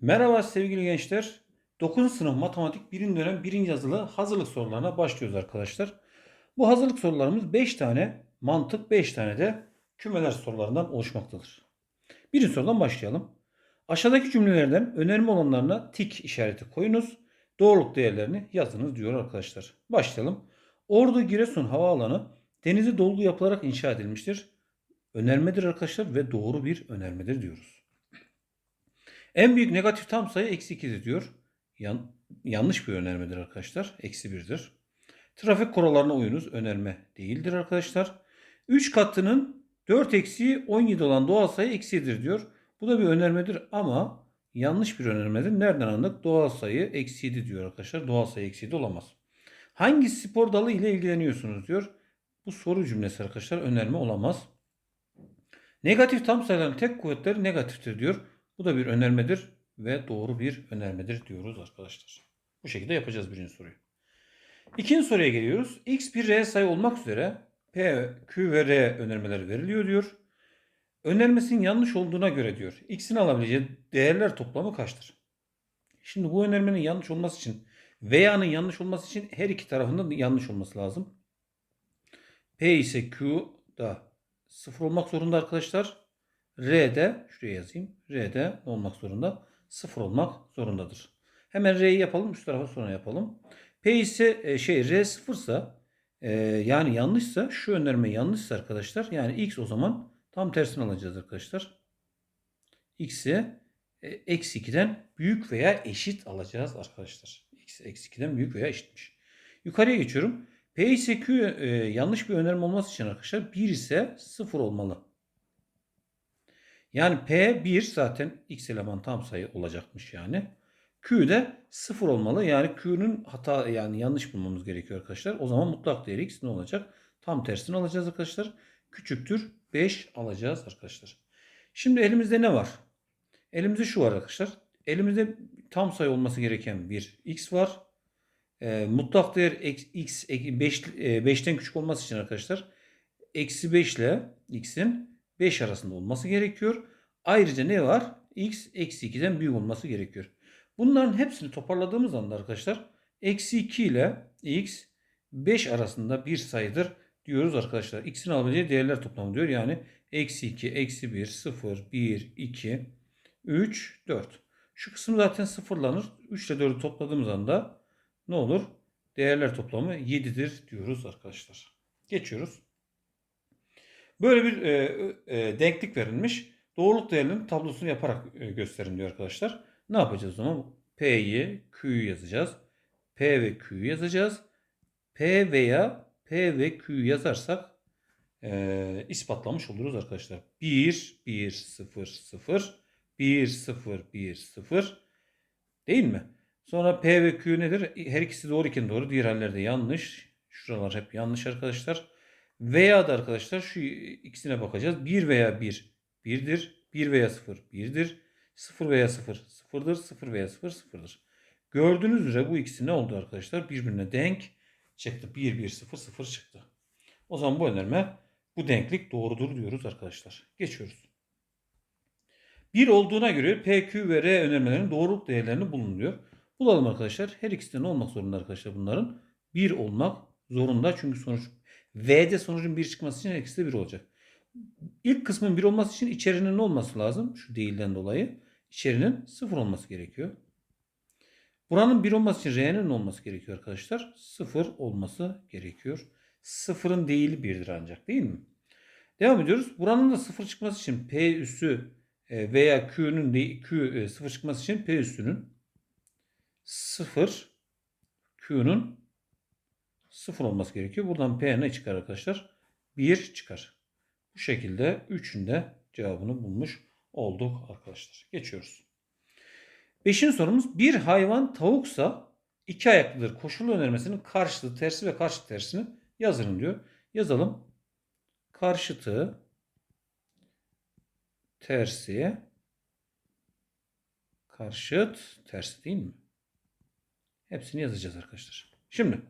Merhaba sevgili gençler. 9. sınıf matematik 1. dönem 1. yazılı hazırlık sorularına başlıyoruz arkadaşlar. Bu hazırlık sorularımız 5 tane mantık 5 tane de kümeler sorularından oluşmaktadır. Birinci sorudan başlayalım. Aşağıdaki cümlelerden önemli olanlarına tik işareti koyunuz. Doğruluk değerlerini yazınız diyor arkadaşlar. Başlayalım. Ordu Giresun Havaalanı denizi dolgu yapılarak inşa edilmiştir. Önermedir arkadaşlar ve doğru bir önermedir diyoruz. En büyük negatif tam sayı eksi 2'dir diyor. Yan, yanlış bir önermedir arkadaşlar. Eksi 1'dir. Trafik kurallarına uyunuz. Önerme değildir arkadaşlar. 3 katının 4 eksiği 17 olan doğal sayı eksi 7'dir diyor. Bu da bir önermedir ama yanlış bir önermedir. Nereden anladık? Doğal sayı eksi 7 diyor arkadaşlar. Doğal sayı eksi 7 olamaz. Hangi spor dalı ile ilgileniyorsunuz diyor. Bu soru cümlesi arkadaşlar önerme olamaz. Negatif tam sayıların tek kuvvetleri negatiftir diyor. Bu da bir önermedir ve doğru bir önermedir diyoruz arkadaşlar. Bu şekilde yapacağız birinci soruyu. İkinci soruya geliyoruz. X bir reel sayı olmak üzere P, Q ve R önermeleri veriliyor diyor. Önermesinin yanlış olduğuna göre diyor. X'in alabileceği değerler toplamı kaçtır? Şimdi bu önermenin yanlış olması için veya'nın yanlış olması için her iki tarafında yanlış olması lazım. P ise Q da sıfır olmak zorunda arkadaşlar. R'de şuraya yazayım. R'de olmak zorunda? Sıfır olmak zorundadır. Hemen R'yi yapalım. Üst tarafa sonra yapalım. P ise e, şey R sıfırsa e, yani yanlışsa şu önerme yanlışsa arkadaşlar yani X o zaman tam tersini alacağız arkadaşlar. X'i e, eksi 2'den büyük veya eşit alacağız arkadaşlar. X eksi 2'den büyük veya eşitmiş. Yukarıya geçiyorum. P ise Q e, yanlış bir önerme olması için arkadaşlar 1 ise 0 olmalı. Yani P 1 zaten x eleman tam sayı olacakmış yani. Q de 0 olmalı. Yani Q'nun hata yani yanlış bulmamız gerekiyor arkadaşlar. O zaman mutlak değeri x ne olacak? Tam tersini alacağız arkadaşlar. Küçüktür 5 alacağız arkadaşlar. Şimdi elimizde ne var? Elimizde şu var arkadaşlar. Elimizde tam sayı olması gereken bir x var. E, mutlak değer x 5, 5'ten küçük olması için arkadaşlar eksi 5 ile x'in 5 arasında olması gerekiyor. Ayrıca ne var? x eksi 2'den büyük olması gerekiyor. Bunların hepsini toparladığımız anda arkadaşlar eksi 2 ile x 5 arasında bir sayıdır diyoruz arkadaşlar. x'in alabileceği değerler toplamı diyor. Yani eksi 2, eksi 1, 0, 1, 2, 3, 4. Şu kısım zaten sıfırlanır. 3 ile 4'ü topladığımız anda ne olur? Değerler toplamı 7'dir diyoruz arkadaşlar. Geçiyoruz. Böyle bir e, e, denklik verilmiş. Doğruluk değerlerinin tablosunu yaparak e, gösterin diyor arkadaşlar. Ne yapacağız o zaman? P'yi, Q'yu yazacağız. P ve Q'yu yazacağız. P veya P ve Q'yu yazarsak e, ispatlamış oluruz arkadaşlar. 1, 1, 0, 0, 1, 0, 1, 0 değil mi? Sonra P ve Q nedir? Her ikisi doğru iken doğru. Diğer hallerde yanlış. Şuralar hep yanlış arkadaşlar. Veya da arkadaşlar şu ikisine bakacağız. 1 veya 1 1'dir. 1 veya 0 1'dir. 0 veya 0 0'dır. 0 veya 0 0'dır. Gördüğünüz üzere bu ikisi ne oldu arkadaşlar? Birbirine denk çıktı. 1 1 0 0 çıktı. O zaman bu önerme bu denklik doğrudur diyoruz arkadaşlar. Geçiyoruz. 1 olduğuna göre P, Q ve R önermelerinin doğruluk değerlerini bulun diyor. Bulalım arkadaşlar. Her ikisinden olmak zorunda arkadaşlar bunların. 1 olmak zorunda çünkü sonuç V'de sonucun 1 çıkması için de 1 olacak. İlk kısmın 1 olması için içerinin ne olması lazım? Şu değilden dolayı. İçerinin 0 olması gerekiyor. Buranın 1 olması için R'nin olması gerekiyor arkadaşlar. 0 olması gerekiyor. 0'ın değili 1'dir ancak değil mi? Devam ediyoruz. Buranın da 0 çıkması için P üssü e, veya Q'nun de, Q 0 çıkması için P üssünün 0 Q'nun 0 olması gerekiyor. Buradan P ne çıkar arkadaşlar? 1 çıkar. Bu şekilde 3'ün de cevabını bulmuş olduk arkadaşlar. Geçiyoruz. Beşinci sorumuz bir hayvan tavuksa iki ayaklıdır. Koşulu önermesinin karşıtı, tersi ve karşıt tersini yazın diyor. Yazalım. Karşıtı, tersi, karşıt, tersi değil mi? Hepsini yazacağız arkadaşlar. Şimdi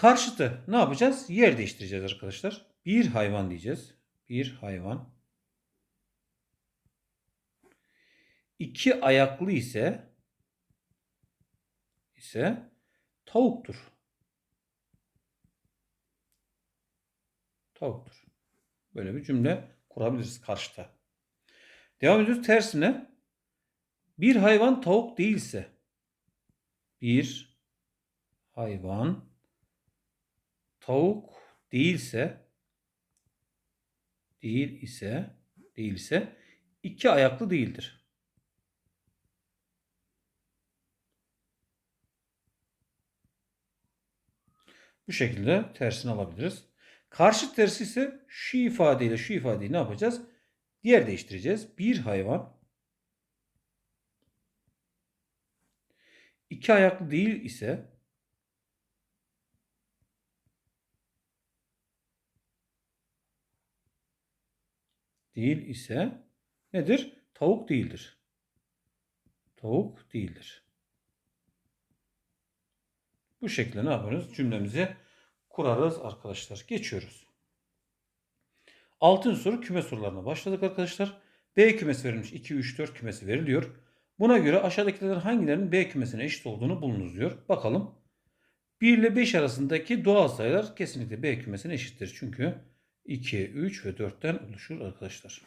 karşıtı ne yapacağız? Yer değiştireceğiz arkadaşlar. Bir hayvan diyeceğiz. Bir hayvan. iki ayaklı ise ise tavuktur. Tavuktur. Böyle bir cümle kurabiliriz karşıta. Devam ediyoruz tersine. Bir hayvan tavuk değilse bir hayvan tavuk değilse değil ise değilse iki ayaklı değildir. Bu şekilde tersini alabiliriz. Karşıt tersi ise şu ifadeyle şu ifadeyi ne yapacağız? Diğer değiştireceğiz. Bir hayvan iki ayaklı değil ise değil ise nedir? Tavuk değildir. Tavuk değildir. Bu şekilde ne yaparız? Cümlemizi kurarız arkadaşlar. Geçiyoruz. Altın soru küme sorularına başladık arkadaşlar. B kümesi verilmiş. 2, 3, 4 kümesi veriliyor. Buna göre aşağıdakilerden hangilerinin B kümesine eşit olduğunu bulunuz diyor. Bakalım. 1 ile 5 arasındaki doğal sayılar kesinlikle B kümesine eşittir. Çünkü 2, 3 ve 4'ten oluşur arkadaşlar.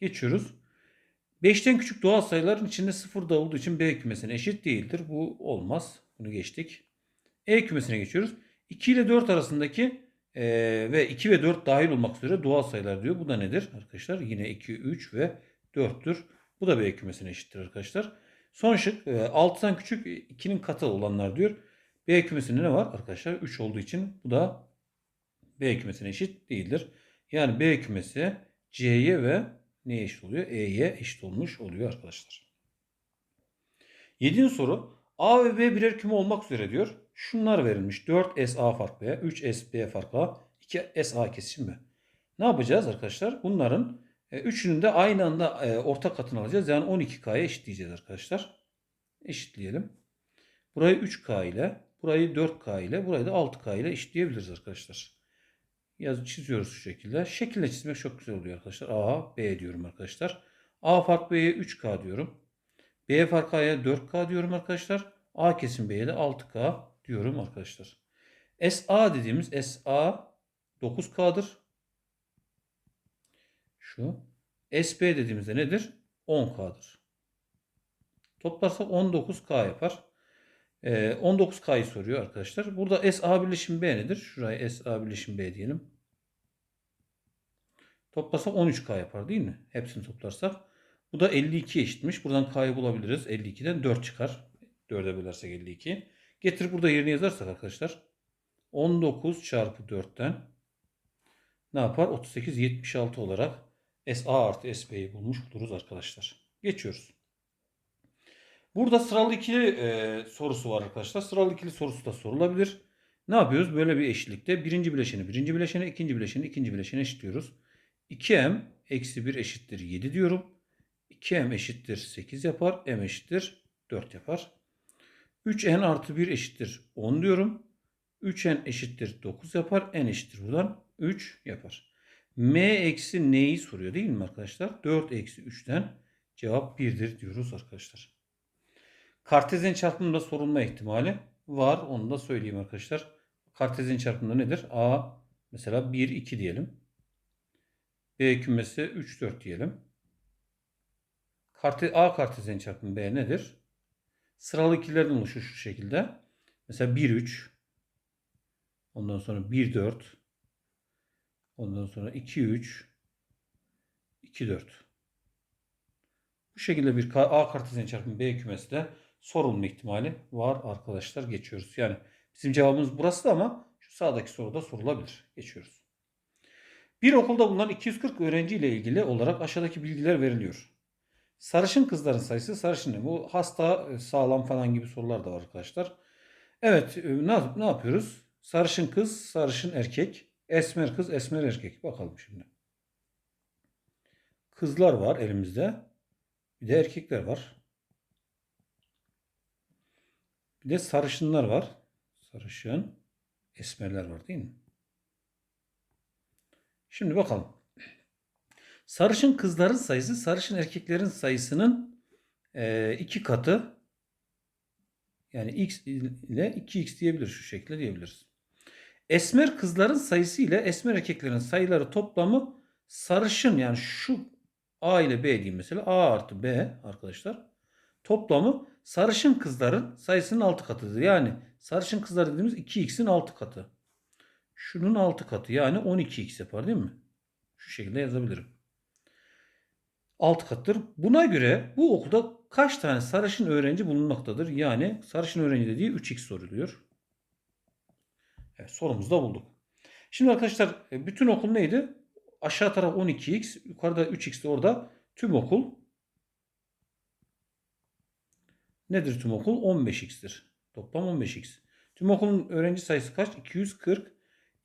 Geçiyoruz. 5'ten küçük doğal sayıların içinde 0 da olduğu için B kümesine eşit değildir. Bu olmaz. Bunu geçtik. E kümesine geçiyoruz. 2 ile 4 arasındaki e, ve 2 ve 4 dahil olmak üzere doğal sayılar diyor. Bu da nedir arkadaşlar? Yine 2, 3 ve 4'tür. Bu da B kümesine eşittir arkadaşlar. Son şık e, 6'dan küçük 2'nin katı olanlar diyor. B kümesinde ne var arkadaşlar? 3 olduğu için bu da B kümesine eşit değildir. Yani B kümesi C'ye ve neye eşit oluyor? E'ye eşit olmuş oluyor arkadaşlar. Yedinci soru. A ve B birer küme olmak üzere diyor. Şunlar verilmiş. 4 SA fark B, 3 SB fark A, 2 SA kesişim B. Ne yapacağız arkadaşlar? Bunların e, üçünün de aynı anda e, ortak katını alacağız. Yani 12K'ya eşitleyeceğiz arkadaşlar. Eşitleyelim. Burayı 3K ile, burayı 4K ile, burayı da 6K ile eşitleyebiliriz arkadaşlar. Yazı çiziyoruz şu şekilde. Şekille çizmek çok güzel oluyor arkadaşlar. A, B diyorum arkadaşlar. A fark B'ye 3K diyorum. B fark A'ya 4K diyorum arkadaşlar. A kesim B'ye de 6K diyorum arkadaşlar. SA dediğimiz SA 9K'dır. Şu. SB dediğimizde nedir? 10K'dır. Toplarsak 19K yapar. Ee, 19K'yı soruyor arkadaşlar. Burada SA birleşim B nedir? Şurayı SA birleşim B diyelim. Toplasak 13K yapar değil mi? Hepsini toplarsak. Bu da 52 eşitmiş. Buradan K'yı bulabiliriz. 52'den 4 çıkar. 4'e bölersek 52. Getir burada yerine yazarsak arkadaşlar. 19 çarpı 4'ten ne yapar? 38, 76 olarak SA artı SB'yi bulmuş oluruz arkadaşlar. Geçiyoruz. Burada sıralı ikili e, sorusu var arkadaşlar. Sıralı ikili sorusu da sorulabilir. Ne yapıyoruz? Böyle bir eşitlikte birinci bileşeni birinci bileşene, ikinci bileşeni ikinci bileşene eşitliyoruz. 2m eksi 1 eşittir 7 diyorum. 2m eşittir 8 yapar. m eşittir 4 yapar. 3n artı 1 eşittir 10 diyorum. 3n eşittir 9 yapar. n eşittir buradan 3 yapar. m eksi neyi soruyor değil mi arkadaşlar? 4 eksi 3'ten cevap 1'dir diyoruz arkadaşlar. Kartezyen çarpımında sorulma ihtimali var. Onu da söyleyeyim arkadaşlar. Kartezyen çarpımında nedir? A mesela 1, 2 diyelim. B kümesi 3, 4 diyelim. Karte, A kartezyen çarpımı B nedir? Sıralı ikilerden oluşur şu şekilde. Mesela 1, 3. Ondan sonra 1, 4. Ondan sonra 2, 3. 2, 4. Bu şekilde bir A kartezyen çarpımı B kümesi de sorulma ihtimali var arkadaşlar. Geçiyoruz. Yani bizim cevabımız burası da ama şu sağdaki soruda sorulabilir. Geçiyoruz. Bir okulda bulunan 240 öğrenci ile ilgili olarak aşağıdaki bilgiler veriliyor. Sarışın kızların sayısı sarışın. Bu hasta, e, sağlam falan gibi sorular da var arkadaşlar. Evet e, ne, ne yapıyoruz? Sarışın kız, sarışın erkek. Esmer kız, esmer erkek. Bakalım şimdi. Kızlar var elimizde. Bir de erkekler var. Bir de sarışınlar var. Sarışın, esmerler var değil mi? Şimdi bakalım. Sarışın kızların sayısı sarışın erkeklerin sayısının e, iki katı yani x ile 2x diyebiliriz. Şu şekilde diyebiliriz. Esmer kızların sayısı ile esmer erkeklerin sayıları toplamı sarışın yani şu A ile B diyeyim mesela. A artı B arkadaşlar. Toplamı sarışın kızların sayısının 6 katıdır. Yani sarışın kızlar dediğimiz 2x'in 6 katı. Şunun 6 katı yani 12x yapar değil mi? Şu şekilde yazabilirim. 6 kattır. Buna göre bu okulda kaç tane sarışın öğrenci bulunmaktadır? Yani sarışın öğrenci dediği 3x soruluyor. Evet, sorumuzu da bulduk. Şimdi arkadaşlar e, bütün okul neydi? Aşağı taraf 12x, yukarıda 3x de orada tüm okul. Nedir tüm okul? 15x'tir. Toplam 15x. Tüm okulun öğrenci sayısı kaç? 240.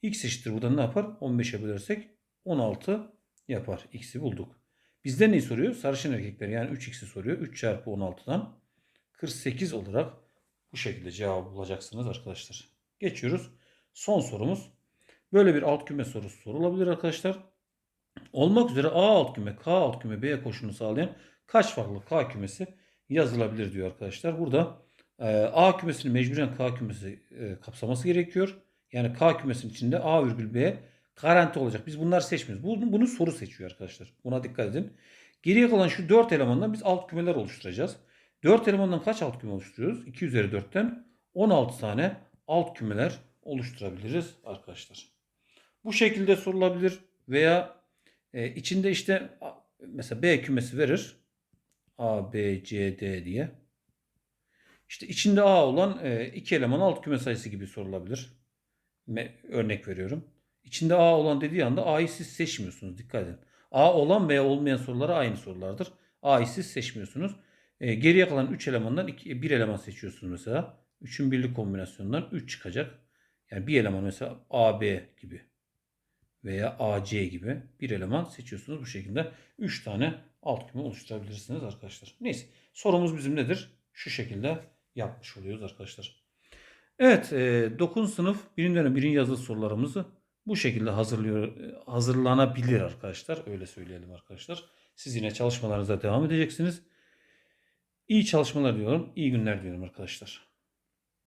x eşittir. Buradan ne yapar? 15'e bölersek 16 yapar. x'i bulduk. Bizden neyi soruyor? Sarışın erkekler yani 3x'i soruyor. 3 çarpı 16'dan 48 olarak bu şekilde cevabı bulacaksınız arkadaşlar. Geçiyoruz. Son sorumuz. Böyle bir alt küme sorusu sorulabilir arkadaşlar. Olmak üzere A alt küme, K alt küme, B koşulunu sağlayan kaç farklı K kümesi yazılabilir diyor arkadaşlar. Burada e, A kümesini mecburen K kümesi e, kapsaması gerekiyor. Yani K kümesinin içinde A virgül B garanti olacak. Biz bunları seçmiyoruz. Bunu, bunu soru seçiyor arkadaşlar. Buna dikkat edin. Geriye kalan şu 4 elemandan biz alt kümeler oluşturacağız. 4 elemandan kaç alt küme oluşturuyoruz? 2 üzeri 4'ten 16 tane alt kümeler oluşturabiliriz arkadaşlar. Bu şekilde sorulabilir veya e, içinde işte mesela B kümesi verir. A, B, C, D diye. İşte içinde A olan e, iki eleman alt küme sayısı gibi sorulabilir. Örnek veriyorum. İçinde A olan dediği anda A'yı siz seçmiyorsunuz. Dikkat edin. A olan veya olmayan sorulara aynı sorulardır. A'yı siz seçmiyorsunuz. E, geriye kalan 3 elemandan 1 eleman seçiyorsunuz mesela. 3'ün birlik kombinasyonundan 3 çıkacak. Yani bir eleman mesela AB gibi veya AC gibi bir eleman seçiyorsunuz. Bu şekilde 3 tane alt küme oluşturabilirsiniz arkadaşlar. Neyse sorumuz bizim nedir? Şu şekilde yapmış oluyoruz arkadaşlar. Evet 9. sınıf 1. dönem 1. yazılı sorularımızı bu şekilde hazırlıyor, hazırlanabilir arkadaşlar. Öyle söyleyelim arkadaşlar. Siz yine çalışmalarınıza devam edeceksiniz. İyi çalışmalar diyorum. İyi günler diyorum arkadaşlar.